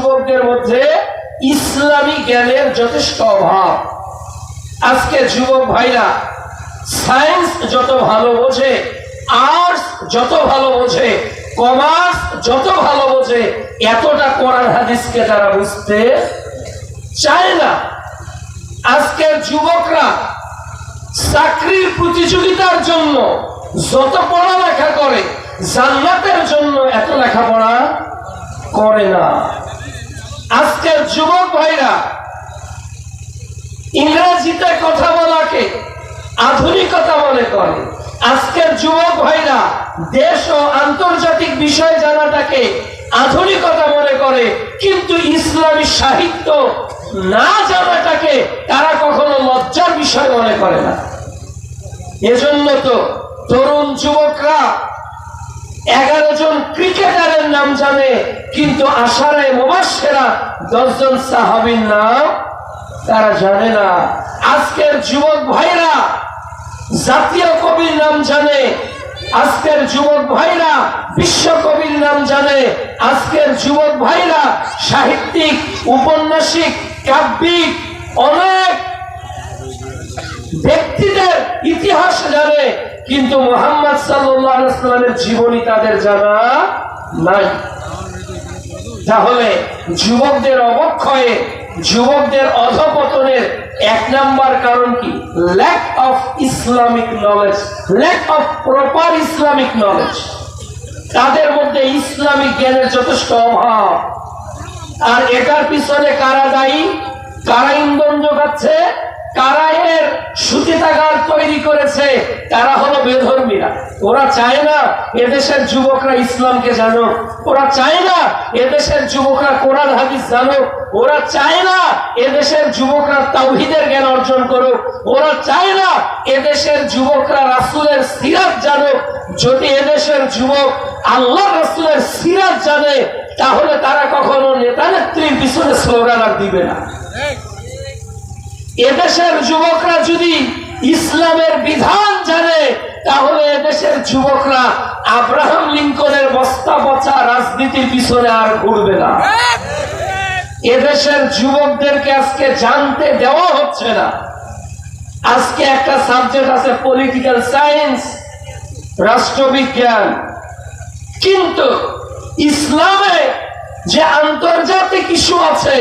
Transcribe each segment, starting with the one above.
যুবকদের মধ্যে ইসলামী জ্ঞানের যথেষ্ট অভাব। আজকে যুবক ভাইরা, সায়েন্স যত ভালো বোঝে, আর্টস যত ভালো বোঝে, কমার্স যত ভালো বোঝে, এতটা কোরআন হাদিসকে তারা বুঝতে চায় না, আজকের যুবকরা চাকরির প্রতিযোগিতার জন্য যত পড়ালেখা করে, জান্নাতের জন্য এত লেখাপড়া করে না। ভাইরা ইংরেজিতে কথা বলাকে আধুনিকতা মনে করে। আজকের যুবক ভাইরা দেশ ও আন্তর্জাতিক বিষয় জানাটাকে আধুনিকতা মনে করে, কিন্তু ইসলামী সাহিত্য না জানাটাকে তারা কখনো লজ্জার বিষয় মনে করে না। এজন্য তো তরুণ যুবকরা এগারো জন ক্রিকেটারের নাম জানে, কিন্তু আশারে মোবাসেরা দশজন সাহাবির নাম তারা জানে না। আজকের যুবক ভাইরা, জাতীয় কবির নাম জানে, আজকের যুবক ভাইরা বিশ্ব কবির নাম জানে, আজকের যুবক ভাইরা সাহিত্যিক, উপন্যাসিক, কাব্যিক, অনেক ব্যক্তিদের ইতিহাস জানে, কিন্তু মোহাম্মদ সাল্লামের জীবনী তাদের জানা নাই। তাহলে যুবকদের অবক্ষয়ে, যুবকদের অধপতনের এক নাম্বার কারণ কি? Lack of Islamic knowledge lack of proper Islamic knowledge তাদের মধ্যে ইসলামিক জ্ঞানের যথেষ্ট অভাব। আর এটার পিছনে কারা দায়ী? কারা ইন্ধন যোগাচ্ছে? সুতিতাগার তৈরি করেছে। তারা হলো বেধর্মীরা। ওরা চায় না এদেশের যুবকরা ইসলামকে জানো। ওরা চায় না এদেশের যুবকরা কোরআন, হাদিস জানো। ওরা চায় না এদেশের যুবকরা তাওহিদের জ্ঞান অর্জন করুক। ওরা চায় না এদেশের যুবকরা রাসূলের সিরাত জানুক। যদি এদেশের যুবক আল্লাহ রাসূলের সিরাত জানে, তাহলে তারা কখনো নেতা নেত্রীর পিছনে স্লোগান আর দিবে না। এদেশের যুবকরা যদি ইসলামের বিধান জানে, তাহলে এদেশের যুবকরা আব্রাহাম লিঙ্কনের বস্তা পচা রাজনীতির পিছনে আর ঘুরবে না। এদেশের যুবকদেরকে আজকে জানতে দেওয়া হচ্ছে না। আজকে একটা সাবজেক্ট আছে পলিটিক্যাল সায়েন্স, রাষ্ট্রবিজ্ঞান। কিন্তু ইসলামে যে আন্তর্জাতিক ইস্যু আছে,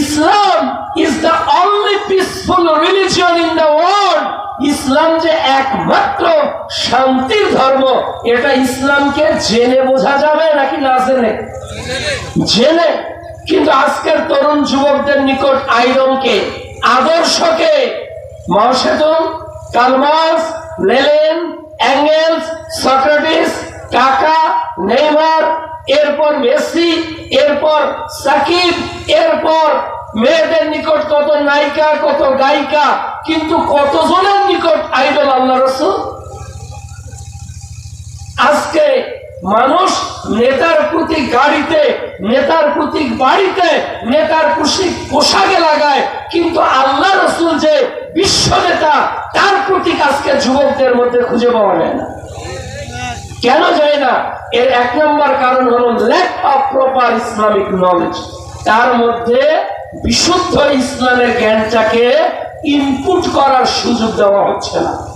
ইসলাম ইজ দ্য অনলি ইসলাম যে একমাত্র শান্তির ধর্ম, এটা ইসলামকে জেনে বোঝা যাবে নাকি না জেনে? জেনে। কিন্তু আজকের তরুণ যুবকদের নিকট আইরনকে, আদর্শকে Mao Zedong Karl Marx Lenin Engels, Socrates, Kaka, Neymar, এরপর মেসি, এরপর সাকিব, এরপর মেয়েদের নিকট কত নায়িকা, কত গায়িকা, কিন্তু কতজনের নিকট আইডল আল্লাহ রসুল? আজকে মানুষ নেতার প্রতি গাড়িতে, নেতার প্রতি বাড়িতে, নেতার খুশি পোশাকে লাগায়, কিন্তু আল্লাহ রসুল যে বিশ্ব নেতা, তার প্রতীক আজকে যুবকদের মধ্যে খুঁজে পাওয়া যায় না। কেন যায় না? এর এক নম্বর কারণ হলো lack of proper Islamic knowledge তার মধ্যে বিশুদ্ধ ইসলামের জ্ঞানটাকে ইনপুট করার সুযোগ দেওয়া হচ্ছে না।